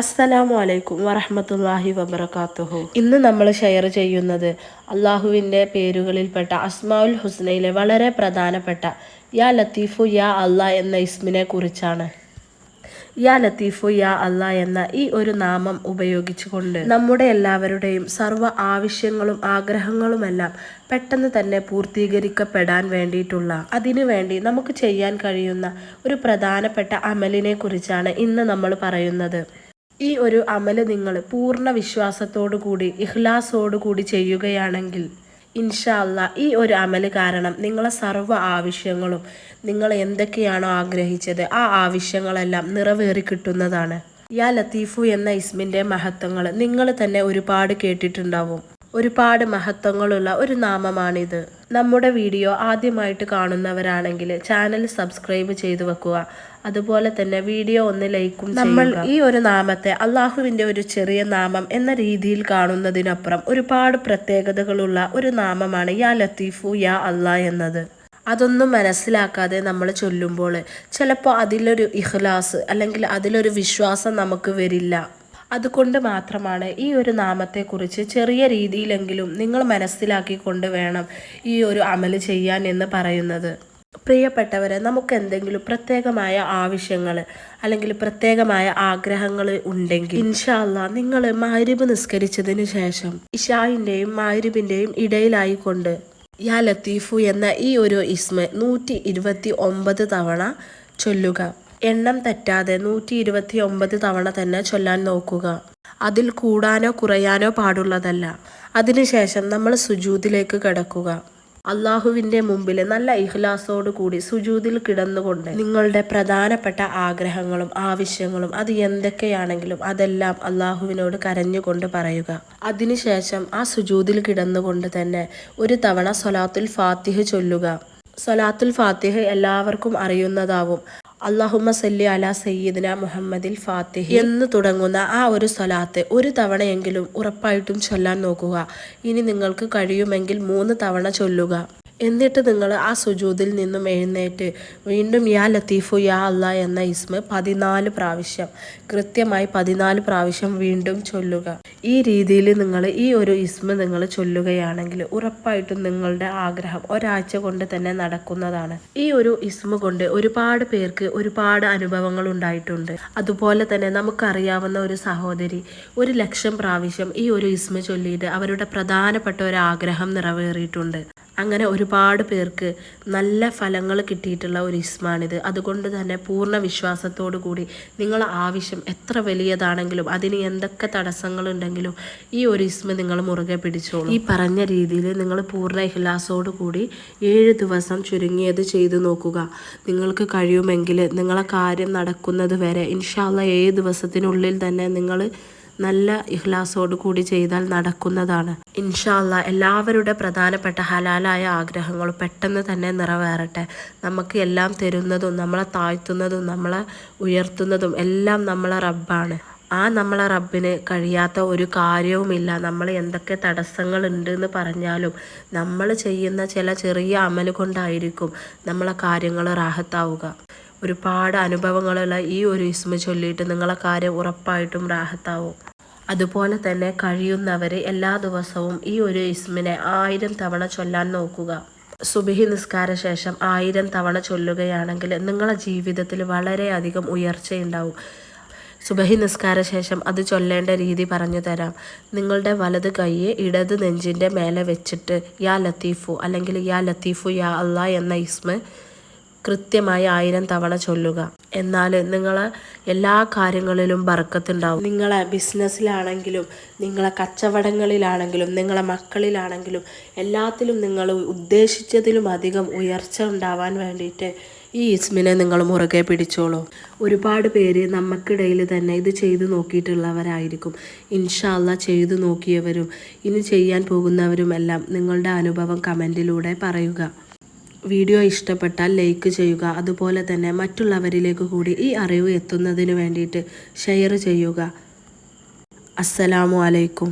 അസ്സലാമു അലൈക്കും വറഹമത്തല്ലാഹി വബർക്കാത്തുഹു ഇന്ന് നമ്മൾ ഷെയർ ചെയ്യുന്നത് അള്ളാഹുവിന്റെ പേരുകളിൽപ്പെട്ട അസ്മാഉൽ ഹുസ്നയിലെ വളരെ പ്രധാനപ്പെട്ട യാ ലത്തീഫു യാ അള്ളാ എന്ന ഇസ്മിനെ കുറിച്ചാണ്. യാ ലത്തീഫു യാ അള്ളാ എന്ന ഈ ഒരു നാമം ഉപയോഗിച്ചുകൊണ്ട് നമ്മുടെ എല്ലാവരുടെയും സർവ ആവശ്യങ്ങളും ആഗ്രഹങ്ങളുമെല്ലാം പെട്ടെന്ന് തന്നെ പൂർത്തീകരിക്കപ്പെടാൻ വേണ്ടിയിട്ടുള്ള അതിനുവേണ്ടി നമുക്ക് ചെയ്യാൻ കഴിയുന്ന ഒരു പ്രധാനപ്പെട്ട അമലിനെ കുറിച്ചാണ് ഇന്ന് നമ്മൾ പറയുന്നത്. ഈ ഒരു അമൽ നിങ്ങൾ പൂർണ വിശ്വാസത്തോടു കൂടി ഇഹ്ലാസോടു കൂടി ചെയ്യുകയാണെങ്കിൽ ഇൻഷാല്ല ഈ ഒരു അമൽ കാരണം നിങ്ങളെ സർവ ആവശ്യങ്ങളും നിങ്ങൾ എന്തൊക്കെയാണോ ആഗ്രഹിച്ചത് ആ ആവശ്യങ്ങളെല്ലാം നിറവേറി കിട്ടുന്നതാണ്. യാ ലത്തീഫു എന്ന ഇസ്മിന്റെ മഹത്വങ്ങൾ നിങ്ങൾ തന്നെ ഒരുപാട് കേട്ടിട്ടുണ്ടാവും. ഒരുപാട് മഹത്വങ്ങളുള്ള ഒരു നാമമാണിത്. നമ്മുടെ വീഡിയോ ആദ്യമായിട്ട് കാണുന്നവരാണെങ്കിൽ ചാനൽ സബ്സ്ക്രൈബ് ചെയ്തു വെക്കുക. അതുപോലെ തന്നെ വീഡിയോ ഒന്ന് ലൈക്കും നമ്മൾ ഈ ഒരു നാമത്തെ അള്ളാഹുവിന്റെ ഒരു ചെറിയ നാമം എന്ന രീതിയിൽ കാണുന്നതിനപ്പുറം ഒരുപാട് പ്രത്യേകതകളുള്ള ഒരു നാമമാണ് യാ ലത്തീഫു യാ അള്ളാ എന്നത്. അതൊന്നും മനസ്സിലാക്കാതെ നമ്മൾ ചൊല്ലുമ്പോൾ ചിലപ്പോൾ അതിലൊരു ഇഖ്ലാസ് അല്ലെങ്കിൽ അതിലൊരു വിശ്വാസം നമുക്ക് വരില്ല. അതുകൊണ്ട് മാത്രമാണ് ഈ ഒരു നാമത്തെക്കുറിച്ച് ചെറിയ രീതിയിലെങ്കിലും നിങ്ങൾ മനസ്സിലാക്കിക്കൊണ്ട് വേണം ഈ ഒരു അമൽ ചെയ്യാൻ എന്ന് പറയുന്നത്. പ്രിയപ്പെട്ടവരെ നമുക്ക് എന്തെങ്കിലും പ്രത്യേകമായ ആവശ്യങ്ങൾ അല്ലെങ്കിൽ പ്രത്യേകമായ ആഗ്രഹങ്ങൾ ഉണ്ടെങ്കിൽ ഇൻഷാല്ല നിങ്ങൾ മാരിബ് നിസ്കരിച്ചതിന് ശേഷം ഇഷായിന്റെയും മാരിബിന്റെയും ഇടയിലായിക്കൊണ്ട് യാ ലത്തീഫു എന്ന ഈ ഒരു ഇസ്മ നൂറ്റി ഇരുപത്തി ഒമ്പത് തവണ ചൊല്ലുക. എണ്ണം തെറ്റാതെ നൂറ്റി ഇരുപത്തി ഒമ്പത് തവണ തന്നെ ചൊല്ലാൻ നോക്കുക. അതിൽ കൂടാനോ കുറയാനോ പാടുള്ളതല്ല. അതിനുശേഷം നമ്മൾ സുജൂതിലേക്ക് കിടക്കുക. അള്ളാഹുവിന്റെ മുമ്പിൽ നല്ല ഇഹ്ലാസോട് കൂടി സുജൂതിൽ കിടന്നുകൊണ്ട് നിങ്ങളുടെ പ്രധാനപ്പെട്ട ആഗ്രഹങ്ങളും ആവശ്യങ്ങളും അത് എന്തൊക്കെയാണെങ്കിലും അതെല്ലാം അള്ളാഹുവിനോട് കരഞ്ഞുകൊണ്ട് പറയുക. അതിനുശേഷം ആ സുജൂതിൽ കിടന്നുകൊണ്ട് തന്നെ ഒരു തവണ സൊലാത്തുൽ ഫാത്തിഹ് ചൊല്ലുക. സൊലാത്തുൽ ഫാത്തിഹ് എല്ലാവർക്കും അറിയുന്നതാവും. അള്ളാഹുമ്മ സല്ലി അല സയ്യിദിന മുഹമ്മദിൽ ഫാത്തിഹി എന്ന് തുടങ്ങുന്ന ആ ഒരു സ്വലാത്ത് ഒരു തവണയെങ്കിലും ഉറപ്പായിട്ടും ചൊല്ലാൻ നോക്കുക. ഇനി നിങ്ങൾക്ക് കഴിയുമെങ്കിൽ മൂന്ന് തവണ ചൊല്ലുക. എന്നിട്ട് നിങ്ങൾ ആ സുജൂതിൽ നിന്നും എഴുന്നേറ്റ്. വീണ്ടും യാ ലത്തീഫു യാ അല്ല എന്ന ഇസ്മ പതിനാല് പ്രാവശ്യം. കൃത്യമായി പതിനാല് പ്രാവശ്യം വീണ്ടും ചൊല്ലുക. ഈ രീതിയിൽ നിങ്ങൾ ഈ ഒരു ഇസ്മ നിങ്ങൾ ചൊല്ലുകയാണെങ്കിൽ ഉറപ്പായിട്ടും നിങ്ങളുടെ ആഗ്രഹം ഒരാഴ്ച കൊണ്ട് തന്നെ നടക്കുന്നതാണ്. ഈ ഒരു ഇസ്മ കൊണ്ട് ഒരുപാട് പേർക്ക് ഒരുപാട് അനുഭവങ്ങൾ ഉണ്ടായിട്ടുണ്ട്. അതുപോലെ തന്നെ നമുക്കറിയാവുന്ന ഒരു സഹോദരി ഒരു ലക്ഷം പ്രാവശ്യം ഈ ഒരു ഇസ്മ ചൊല്ലിയിട്ട് അവരുടെ പ്രധാനപ്പെട്ട ഒരു ആഗ്രഹം നിറവേറിയിട്ടുണ്ട്. അങ്ങനെ ഒരുപാട് പേർക്ക് നല്ല ഫലങ്ങൾ കിട്ടിയിട്ടുള്ള ഒരു ഇസ്മാണിത്. അതുകൊണ്ട് തന്നെ പൂർണ വിശ്വാസത്തോടു കൂടി നിങ്ങൾ ആവശ്യം എത്ര വലിയതാണെങ്കിലും അതിന് എന്തൊക്കെ തടസ്സങ്ങളുണ്ടെങ്കിലും ഈ ഒരു ഇസ്മ നിങ്ങൾ മുറുകെ പിടിച്ചോളൂ. ഈ പറഞ്ഞ രീതിയിൽ നിങ്ങൾ പൂർണ ഇഹ്ലാസോടു കൂടി ഏഴ് ദിവസം ചുരുങ്ങിയത് ചെയ്തു നോക്കുക. നിങ്ങൾക്ക് കഴിയുമെങ്കിൽ നിങ്ങളെ കാര്യം നടക്കുന്നത് വരെ ഇൻഷാല്ല ഏഴ് ദിവസത്തിനുള്ളിൽ തന്നെ നിങ്ങൾ നല്ല ഇഹ്ലാസോട് കൂടി ചെയ്താൽ നടക്കുന്നതാണ്. ഇൻഷാല്ല എല്ലാവരുടെ പ്രധാനപ്പെട്ട ഹലാലായ ആഗ്രഹങ്ങൾ പെട്ടെന്ന് തന്നെ നിറവേറട്ടെ. നമുക്ക് എല്ലാം തരുന്നതും നമ്മളെ താഴ്ത്തുന്നതും നമ്മളെ ഉയർത്തുന്നതും എല്ലാം നമ്മളെ റബ്ബാണ്. ആ നമ്മളെ റബ്ബിന് കഴിയാത്ത ഒരു കാര്യവുമില്ല. നമ്മൾ എന്തൊക്കെ തടസ്സങ്ങളുണ്ട് എന്ന് പറഞ്ഞാലും നമ്മൾ ചെയ്യുന്ന ചില ചെറിയ അമൽ കൊണ്ടായിരിക്കും നമ്മളെ കാര്യങ്ങൾ റാഹത്താവുക. ഒരുപാട് അനുഭവങ്ങളുള്ള ഈ ഒരു ഇസ്മ ചൊല്ലിയിട്ട് നിങ്ങളെ കാര്യം ഉറപ്പായിട്ടും റാഹത്താവും. അതുപോലെ തന്നെ കഴിയുന്നവരെ എല്ലാ ദിവസവും ഈ ഒരു ഇസ്മിനെ ആയിരം തവണ ചൊല്ലാൻ നോക്കുക. സുബിഹി നിസ്കാര ശേഷം ആയിരം തവണ ചൊല്ലുകയാണെങ്കിൽ നിങ്ങളുടെ ജീവിതത്തിൽ വളരെയധികം ഉയർച്ചയുണ്ടാവും. സുബഹി നിസ്കാര ശേഷം അത് ചൊല്ലേണ്ട രീതി പറഞ്ഞു തരാം. നിങ്ങളുടെ വലത് കൈയെ ഇടത് നെഞ്ചിന്റെ മേലെ വെച്ചിട്ട് യാ ലത്തീഫു അല്ലെങ്കിൽ യാ ലത്തീഫു യാ അള്ളാ എന്ന ഇസ്മ കൃത്യമായി ആയിരം തവണ ചൊല്ലുക. എന്നാൽ നിങ്ങൾ എല്ലാ കാര്യങ്ങളിലും ബർക്കത്തുണ്ടാവും. നിങ്ങളെ ബിസിനസ്സിലാണെങ്കിലും നിങ്ങളെ കച്ചവടങ്ങളിലാണെങ്കിലും നിങ്ങളെ മക്കളിലാണെങ്കിലും എല്ലാത്തിലും നിങ്ങൾ ഉദ്ദേശിച്ചതിലും അധികം ഉയർച്ച ഉണ്ടാവാൻ വേണ്ടിയിട്ട് ഈ ഇസ്മിനെ നിങ്ങൾ മുറുകെ പിടിച്ചോളൂ. ഒരുപാട് പേര് നമുക്കിടയിൽ തന്നെ ഇത് ചെയ്തു നോക്കിയിട്ടുള്ളവരായിരിക്കും. ഇൻഷാല്ല ചെയ്തു നോക്കിയവരും ഇനി ചെയ്യാൻ പോകുന്നവരുമെല്ലാം നിങ്ങളുടെ അനുഭവം കമന്റിലൂടെ പറയുക. വീഡിയോ ഇഷ്ടപ്പെട്ടാൽ ലൈക്ക് ചെയ്യുക. അതുപോലെ തന്നെ മറ്റുള്ളവരിലേക്ക് കൂടി ഈ അറിവ് എത്തുന്നതിന് വേണ്ടിയിട്ട് ഷെയർ ചെയ്യുക. അസ്സലാമു അലൈക്കും.